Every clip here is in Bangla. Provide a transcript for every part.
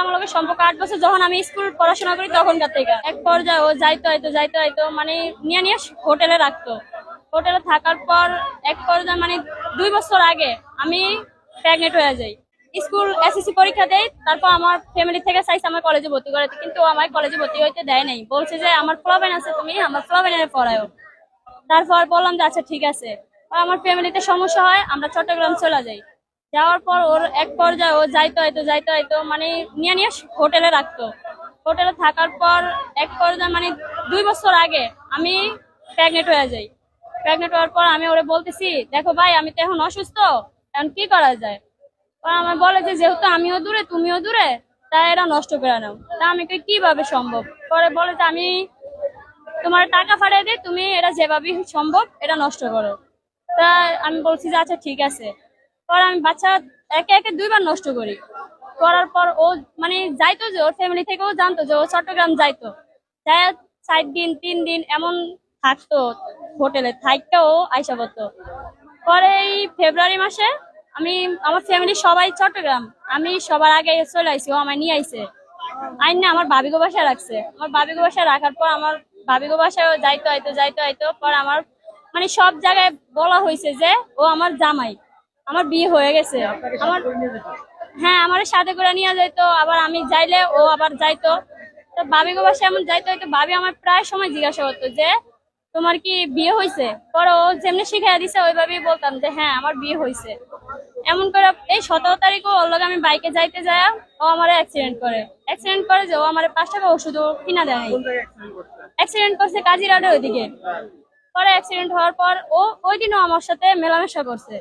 আমার লোকের সম্পর্ক আট বছর যখন আমি স্কুল পড়াশোনা করি তখনকার থেকে। এক পর্যায়ে ও যাইতো হয়তো যাইতো হয়তো মানে নিয়ে নিয়ে হোটেলে রাখতো। হোটেলে থাকার পর এক পর্যায়ে মানে দুই বছর আগে আমি প্রেগনেন্ট হয়ে যাই। স্কুল এসএসসি পরীক্ষা দেই, তারপর আমার ফ্যামিলি থেকে চাইছে আমার কলেজে ভর্তি করাতে, কিন্তু আমার কলেজে ভর্তি হইতে দেয় নাই। বলছে যে, আমার ফ্লবেন আছে তুমি আমার ফ্লবেনে পড়ায়ও তারপর বললাম যে আচ্ছা ঠিক আছে। আমার ফ্যামিলিতে সমস্যা হয়, আমরা চট্টগ্রাম চলে যাই। যাওয়ার পর ওর এক পর্যায়ে ও যাইতো হয়তো যাইতো হয়তো মানে নিয়ে নিয়ে হোটেলে রাখতো। হোটেলে থাকার পর এক পর্যায়ে মানে দুই বছর আগে আমি প্রেগনেন্ট হয়ে যাই। প্রেগনেন্ট হওয়ার পর আমি ওরে বলতেছি, দেখো ভাই, আমি তো এখন অসুস্থ, এখন কি করা যায়? আমার বলে যে, যেহেতু আমিও দূরে, তুমিও দূরে, তাই এরা নষ্ট করে নাও। তা আমি কীভাবে সম্ভব? পরে বলে যে, আমি তোমার টাকা ফাটাই দিই, তুমি এটা যেভাবে সম্ভব, এটা নষ্ট করো। তা আমি বলছি যে আচ্ছা ঠিক আছে। পর আমি বাচ্চা একে একে দুইবার নষ্ট করি। করার পর ও মানে যাইতো যে, ওর ফ্যামিলি থেকেও জানতো যে ও চট্টগ্রাম যাইতো। যাই চার দিন, তিন দিন এমন থাকতো হোটেলে থাকতেও আইসা করতো পরে এই ফেব্রুয়ারি মাসে আমি, আমার ফ্যামিলি সবাই চট্টগ্রাম। আমি সবার আগে চলে আইসি ও আমায় নিয়ে আইসে আইন না আমার ভাবিগো বাসায় রাখছে। আমার ভাবিগো বাসায় রাখার পর আমার বাবিগো বাসায় যাইতো, আইতো যাইতো, আইতো। পর আমার মানে সব জায়গায় বলা হয়েছে যে ও আমার জামাই। আমার বিয়ে হয়ে গেছে। আমার হ্যাঁ আমার সাথে করে নিয়ে যাইতো, আবার আমি যাইলে ও আবার যাইতো। তো ভাবিগো বাসায় এমন যাইতো হয়তো ভাবি আমার প্রায় সময় জিজ্ঞাসা করতো যে, তোমার কি বিয়ে হয়েছে পরে ও যেমনি শিখাই দিছে, ওইভাবেই বলতাম যে হ্যাঁ আমার বিয়ে হয়েছে এমন করে এই সতেরো তারিখও ওর আমি বাইকে যাইতে যায় ও আমার অ্যাক্সিডেন্ট করে। অ্যাক্সিডেন্ট করে যে ও আমার পাঁচ টাকা ওষুধ কিনা দেয় অ্যাক্সিডেন্ট করছে কাজিরাটের ওইদিকে। পরে অ্যাক্সিডেন্ট হওয়ার পর ও ওই দিনও আমার সাথে মেলামেশা করছে।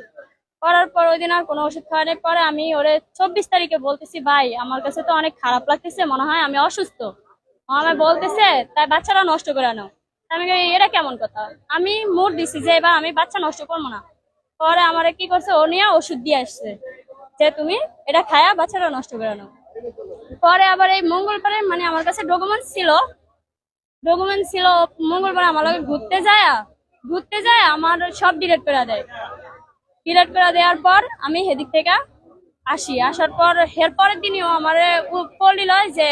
করার পর ওই দিন আর কোনো ওষুধ খাওয়ানোর পরে আমি ওরে চব্বিশ তারিখে বলতেছি, ভাই, আমার কাছে তো অনেক খারাপ লাগতেছে, মনে হয় আমি অসুস্থ। ও আমায় বলতেছে, তাই বাচ্চারা নষ্ট করে নাও। আমি এটা কেমন কথা? আমি মুড দিছি যে, এবার আমি বাচ্চা নষ্ট করব না। পরে আমার কি করছে, ও নিয়ে ওষুধ দিয়ে আসছে যে, তুমি এটা খায়া বাচ্চারা নষ্ট করে নাও। পরে আবার এই মঙ্গলবারে মানে আমার কাছে ডকুমেন্ট ছিল ডকুমেন্ট ছিল, মঙ্গলবার আমার ঘুরতে যায় ঘুরতে যায় আমার সব ডিলেট করে দেয়। ডিলেট করে দেওয়ার পর আমি সেদিক থেকে আসি। আসার পর এর পরের দিনই ও আমার বলিল যে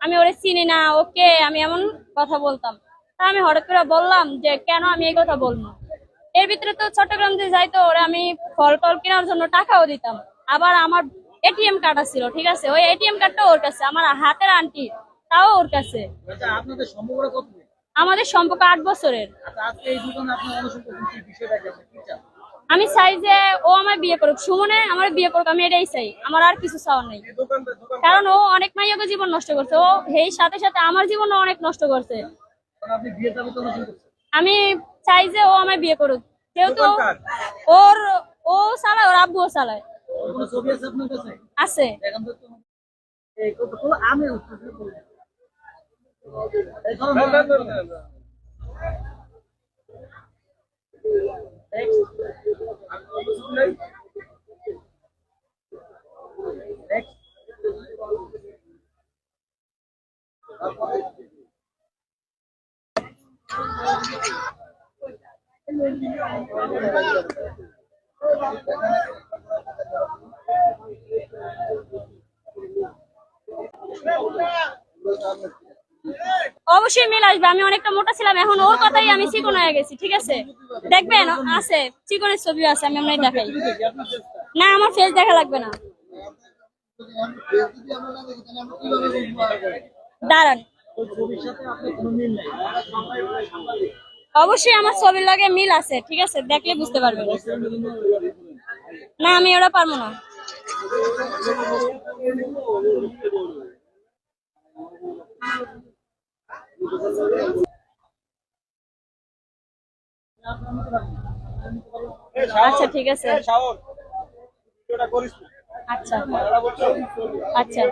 আমি ওরে চিনি না ওকে আমি এমন কথা বলতাম। তা আমি হঠাৎ করে বললাম যে কেন আমি এই কথা বলব? এর ভিতরে তো চট্টগ্রাম যে যাইতো ওরে আমি ফল টল কেনার জন্য টাকাও দিতাম। আবার আমার এটিএম কার্ড ছিল ঠিক আছে? ওই এটিএম কার্ডটা ওর কাছে আমার হাতের আন্টি তাও ওর কাছে। আচ্ছা? আমাদের সম্পর্ক আট বছরের। আমি চাই যে ও আমার বিয়ে করুক। সুমনে আমার বিয়ে করুক, আমি এটাই চাই। আমার আর কিছু চাওয়ার নেই। কারণ ও অনেক মাইয়াকে জীবন নষ্ট করছে। ও এই সাথে সাথে আমার জীবনও অনেক নষ্ট করছে। আমি চাই যে ও আমায় বিয়ে করুক। যেহেতু? ওর, ও চালায়, ওর আব্বুও চালায়। আছে কাছে আছে দেখেন তো তোমার এই কত তো আমি উত্তর দিয়ে বলি এই ধরুন Next. Next. অবশ্যই মিল আসবে। আমি অনেকটা মোটা ছিলাম, এখন ওর কথাই আমি চিকন হয়ে গেছি, ঠিক আছে? দেখবেন, আছে, চিকনের ছবি আছে, আমি আপনাকে দেখাই। না, আমার ফেস দেখা লাগবে না। দাঁড়ান। অবশ্যই আমার ছবির লগে মিল আছে ঠিক আছে? দেখলে বুঝতে পারবেন। না আমি ওরা পারব না। আচ্ছা ঠিক আছে। আচ্ছা। আচ্ছা।